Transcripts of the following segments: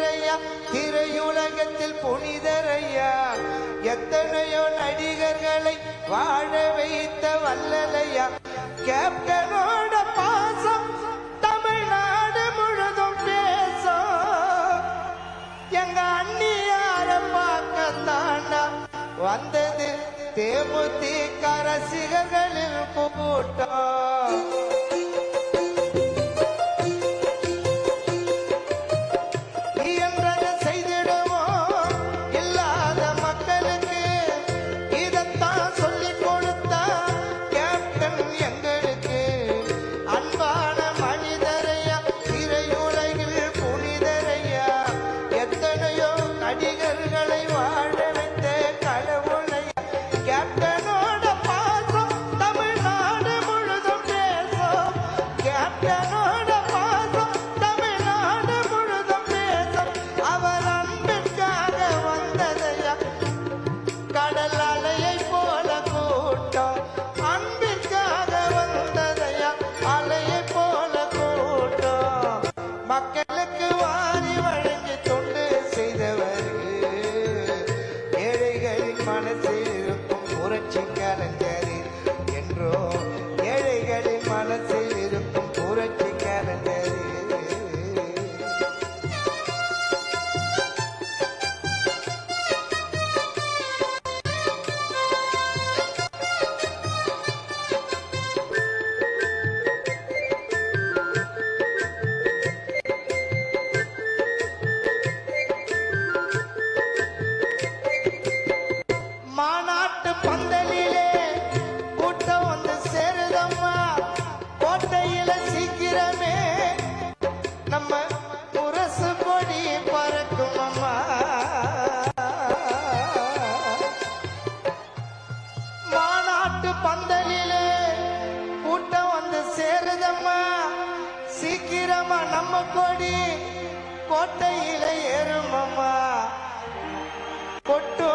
புனிதரையா திரையுலகத்தில் புனிதரையா? எத்தனையோ நடிகர்களை வாழ வைத்த வல்லலையா? கேப்டனோட பாசம் தமிழ்நாடு முழுதும் பேசும். எங்க அண்ணியார பார்க்கத்தாண்டா வந்தது தேமுதிக ரசிகர்களின் கூட்டம். மனசில் இருக்கும் புரட்சி கலைஞர் கோட்டையில ஏறுமம்மா. கொட்டு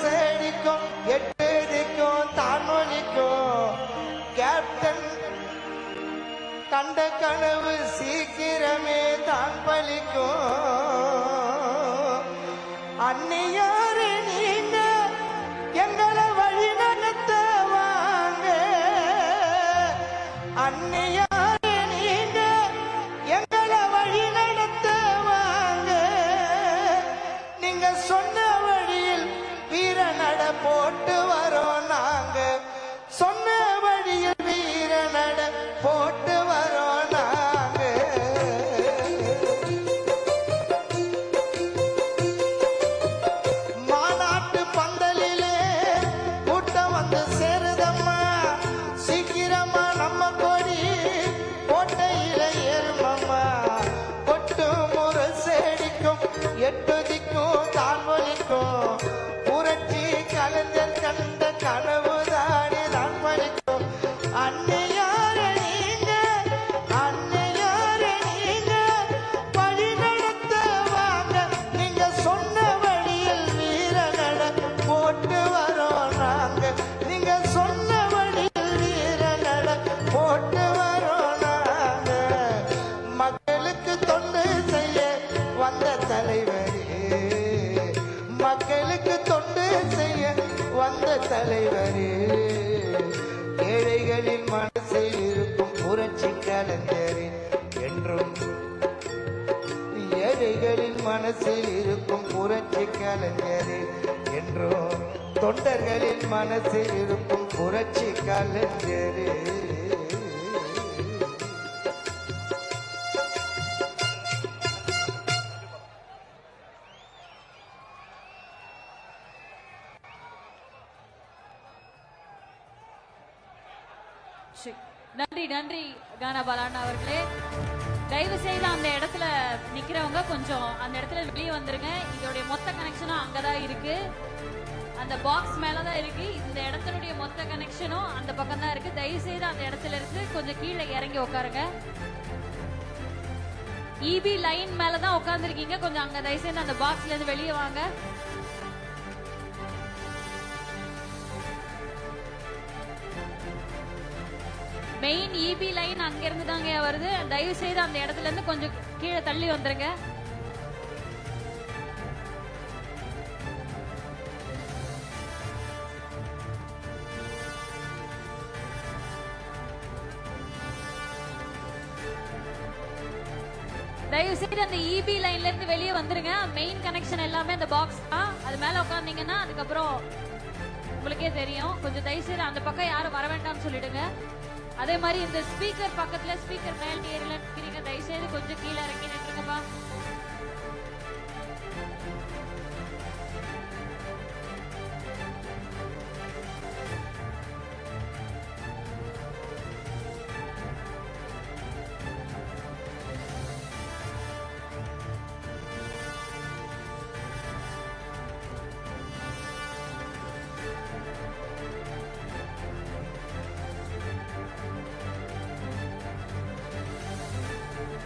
செடிக்கும் எட்டு திக்கும் தானொலிக்கும் கேப்டன் கண்ட கனவு சீக்கிரமே தான் பலிக்கும். அன்னையாரு நீங்க எங்களை வழி நடத்த வாங்க. அன்னையாரு மக்களுக்கு தொண்டு செய்ய வந்த தலைவரே. ஏழைகளின் மனசில் இருக்கும் புரட்சி கலைஞரே என்றும் ஏழைகளின் மனசில் இருக்கும் புரட்சி கலைஞரே என்றும் தொண்டர்களின் மனசில் இருக்கும் புரட்சி கலைஞரே. சரி. நன்றி நன்றி கானாபாலான் அவர்களே. தயவு செய்து அந்த இடத்துல நிக்கிறவங்க கொஞ்சம் அந்த இடத்துல வெளியே வந்துருங்க. இதோடைய மொத்த கனெக்ஷனும் அங்கதான் இருக்கு. அந்த பாக்ஸ் மேலதான் இருக்கு. இந்த இடத்தினுடைய மொத்த கனெக்ஷனும் அந்த பக்கம் தான் இருக்கு. தயவு செய்து அந்த இடத்துல இருந்து கொஞ்சம் கீழே இறங்கி உட்காருங்க. இபி லைன் மேலதான் உட்காந்துருக்கீங்க கொஞ்சம் அங்க தயவு செய்து அந்த பாக்ஸ்ல இருந்து வெளியே வாங்க. மெயின் இபி லைன் அங்கேருந்து தாங்க வருது. தயவு செய்து அந்த இடத்துல இருந்து கொஞ்சம் கீழே தள்ளி வந்துருங்க. தயவு செய்து அந்த இபி லைன்ல இருந்து வெளியே வந்துருங்க. மெயின் கனெக்ஷன் எல்லாமே அந்த பாக்ஸ் தான். அது மேல உட்காந்தீங்கன்னா அதுக்கப்புறம் உங்களுக்கே தெரியும். கொஞ்சம் தயவு செய்து அந்த பக்கம் யாரும் வர வேண்டாம்னு சொல்லிடுங்க. அதே மாதிரி இந்த ஸ்பீக்கர் பக்கத்துல ஸ்பீக்கர் மேல் ஏறலன்னு தயவுசெய்து கொஞ்சம் கீழே இறக்கி நின்றுங்கப்பா.